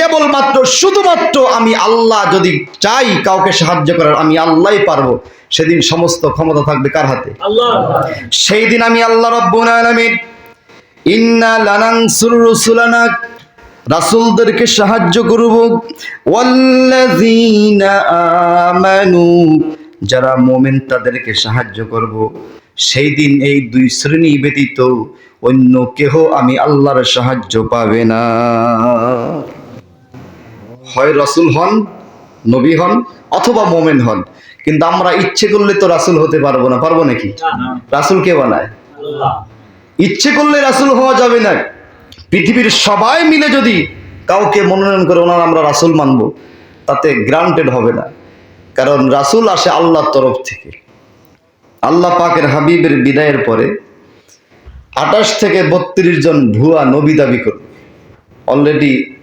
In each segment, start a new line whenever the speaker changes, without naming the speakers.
কেবলমাত্র শুধুমাত্র আমি আল্লাহ যদি চাই কাউকে সাহায্য করার আমি আল্লাহই পারব। সেদিন সমস্ত ক্ষমতা থাকবে কার হাতে?
আল্লাহ।
সেই দিন আমি আল্লাহ রব্বুল আলামিন ইন্না লানানসুর রুসুলানা রাসূলদেরকে সাহায্য করব। ওয়াল্লাযীনা আমানু যারা মুমিন তাদেরকে সাহায্য করব। সেই দিন এই দুই শ্রেণি ব্যতীত অন্য কেহ আমি আল্লাহর সাহায্য পাবে না। হয় রাসূল হন নবী হন অথবা মোমেন হন। কিন্তু আমরা ইচ্ছে করলে তো রাসুল হতে পারব না পারব নাকি? রাসূল কে বানায়?
আল্লাহ।
ইচ্ছে করলে রাসূল হওয়া যাবে না। পৃথিবীর সবাই মিলে যদি কাউকে মনোনয়ন করে ওনার আমরা রাসূল মানব তাতে গ্রান্টেড হবে না। কারণ রাসূল আসে আল্লাহর তরফ থেকে। আল্লাহ পাকের হাবিবের বিদায়ের পরে আঠাশ থেকে বত্রিশ জন ভুয়া নবী দাবি করবে। অলরেডি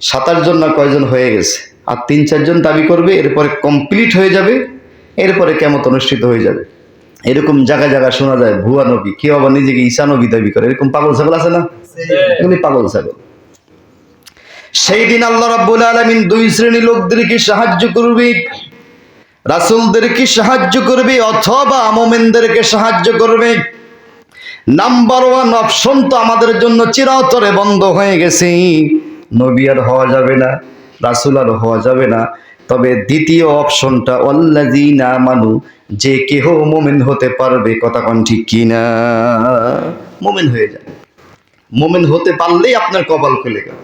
সাতাশ জন না কয়জন হয়ে গেছে? আর তিন চারজন দাবি করবে এরপরে কমপ্লিট হয়ে যাবে এরপরে কেমত অনুষ্ঠিত হয়ে যাবে। এরকম জায়গা জায়গা শোনা যায় ভুয়া নবী কেউ আবার নিজেকে ঈশা নবী দাবি করে। এরকম পাগল ছাগল আছে না? এগুলি পাগল ছাগল। সেই দিন আল্লাহ রাব্বুল আলামিন দুই শ্রেণি লোকদেরকে সাহায্য করবে রাসূলদেরকে সাহায্য করবে অথবা মোমেনদেরকে সাহায্য করবে। নাম্বার ওয়ান অপশন তো আমাদের জন্য চিরতরে বন্ধ হয়ে গেছে। নবী আর হওয়া যাবে না, রাসুল আর হওয়া যাবে না। তবে দ্বিতীয় অপশনটা অল্লাজি না মানু যে কেহ মোমেন হতে পারবে, কথা কোন ঠিক কিনা? মোমেন হয়ে যাবে। মোমেন হতে পারলেই আপনার কপাল খুলে গেল।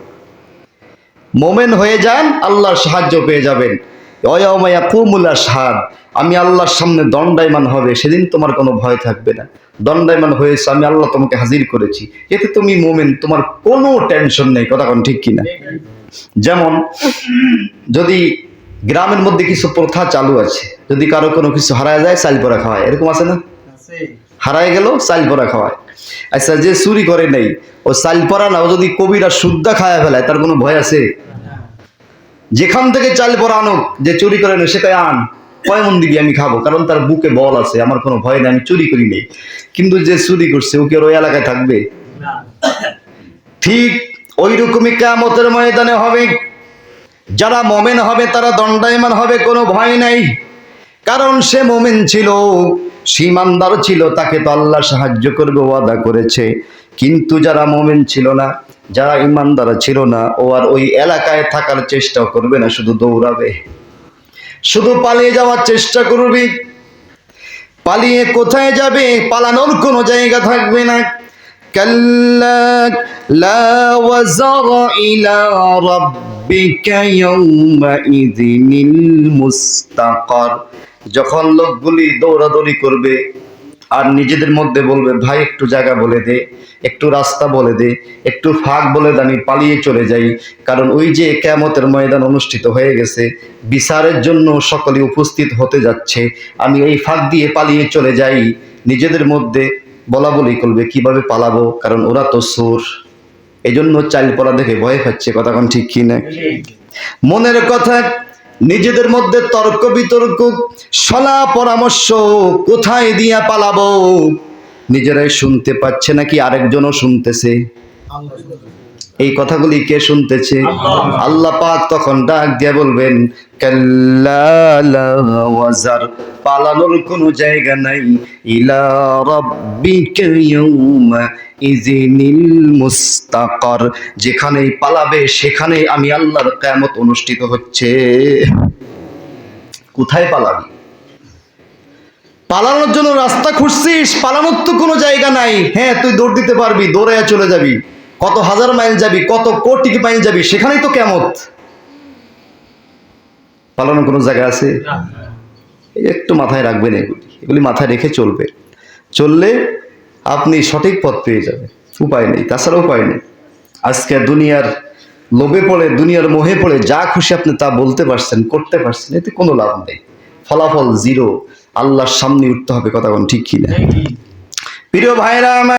মোমেন হয়ে যান, আল্লাহর সাহায্য পেয়ে যাবেন। অয়মায়া কুমুলা সাদ আমি আল্লাহর সামনে দণ্ডায়মান হবে, সেদিন তোমার কোনো ভয় থাকবে না। দণ্ডায়মান হয়েছে, আমি আল্লাহ তোমাকে হাজির করেছি। এতে তুমি মোমেন, তোমার কোনো টেনশন নেই, কথা কোন ঠিক কিনা? যেমন, যদি গ্রামের মধ্যে কিছু প্রথা চালু আছে, যদি কারও কোনো কিছু হারায় যায়, চাল পরা খাওয়ায়। এরকম আছে না? হারায় গেল, চাল পরা খাওয়ায়। আচ্ছা যে চুরি করে নেই, ও চাল পরা না, ও যদি কবিরা শুদ্ধা খায়া ফেলায়, তার কোনো ভয় আছে? যেখান থেকে চাল পরা আনুক, যে চুরি করে নেই সেটাই আন। কয় মন দিবি আমি খাব? কারণ তার বুকে বল আছে আমার কোনো ভয় নেই আমি চুরি করি নেই। কিন্তু যে চুরি করছে ও কি আর ওই এলাকায় থাকবে? ঠিক ওই রকমই কেমতের ময়দানে হবে। যারা মোমেন হবে তারা দণ্ডায়মান হবে কোনো ভয় নাই। কারণ সে মোমেন ছিল সীমানদার ছিল তাকে তো আল্লাহ সাহায্য করবে ওয়াদা করেছে। কিন্তু যারা মোমেন ছিল না যারা ইমানদার ছিল না ও আর ওই এলাকায় থাকার চেষ্টাও করবে না শুধু দৌড়াবে। শুধু পালিয়ে যাওয়ার চেষ্টা করবে পালিয়ে কোথায় যাবে পালানোর কোনো জায়গা থাকবে না كلا لا وزر إلى ربك يومئذ المستقر যখন লোকগুলি দৌড়াদৌড়ি করবে আর নিজেদের মধ্যে বলবে ভাই একটু জায়গা বলে দে একটু রাস্তা বলে দে একটু ফাঁক বলে দে আমি পালিয়ে চলে যাই। কারণ ওই যে কেয়ামতের ময়দান অনুষ্ঠিত হয়ে গেছে বিচারের জন্য সকলে উপস্থিত হতে যাচ্ছে। আমি এই ফাঁক দিয়ে পালিয়ে চলে যাই। নিজেদের মধ্যে বলা বলি করবে কীভাবে পালাবো? কারণ ওরা তো সুর। এই জন্য চাল পড়া দেখে ভয় পাচ্ছে কথা ঠিক কি না? মনের কথা নিজেদের মধ্যে তর্ক বিতর্ক, সলা পরামর্শ কোথায় দিয়া পালাবো? নিজেরাই শুনতে পাচ্ছে নাকি আরেকজনও শুনতেছে? এই কথাগুলি কে শুনতেছে? আল্লাহ পাক তখন ডাক দিয়ে বলবেন, কাল্লা লা ওয়াজার, পালানোর কোনো জায়গা নাই। ইলা মুস্তাকার, যেখানেই পালাবে সেখানেই আমি আল্লাহর কিয়ামত অনুষ্ঠিত হচ্ছে। কোথায় পালাবি? পালানোর জন্য রাস্তা খুঁজছিস? পালানোর তো কোনো জায়গা নাই। হ্যাঁ তুই দৌড় দিতে পারবি দৌড়ে চলে যাবি। কত হাজার মাইল যাবি কত কোটি মাইল যাবি সেখানেই তো কেমত পালানোর কোনো জায়গা আছে? একটু মাথায় রাখবেন এগুলি। এগুলি মাথায় রেখে চলবে। চললে আপনি সঠিক পথ পেয়ে যাবেন। উপায় নেই তাছাড়া উপায় নেই। আজকে দুনিয়ার লোভে পড়ে দুনিয়ার মোহে পড়ে যা খুশি আপনি তা বলতে পারছেন করতে পারছেন এতে কোনো লাভ নেই। ফলাফল জিরো আল্লাহর সামনে উঠতে হবে কথা কোন ঠিক কিনা? প্রিয় ভাইরা আমার